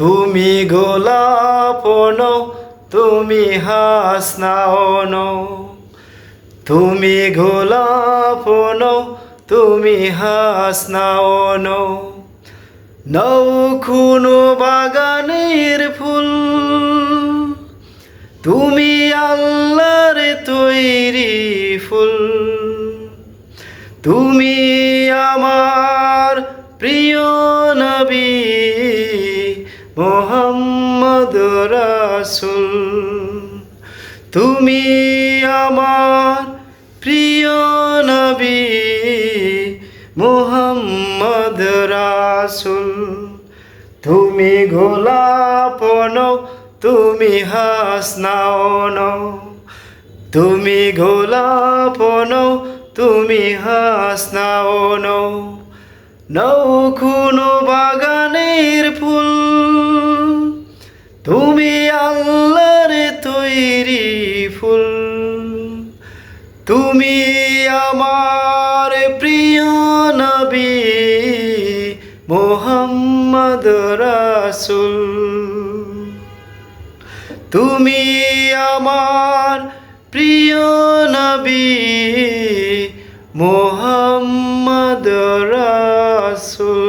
তুমি গোলাপ নও তুমি হাসনাও নও তুমি গোলাপ নও তুমি হাসনাও নও নও কোনো বাগানের ফুল, তুমি আল্লাহর তৈরি ফুল। তুমি আমার প্রিয় নবী। মোহাম্মদ রাসুল, তুমি আমার প্রিয় নবী মোহাম্মদ রাসুল, তুমি গোলাপ নও তুমি হাসনাও নও তুমি গোলাপ নও তুমি হাসনাও নও নও কোনো তুমি আল্লাহর তৈরি ফুল। তুমি আমার প্রিয় নবী মোহাম্মদ রাসুল। তুমি আমার প্রিয় নবী মোহাম্মদ রাসুল।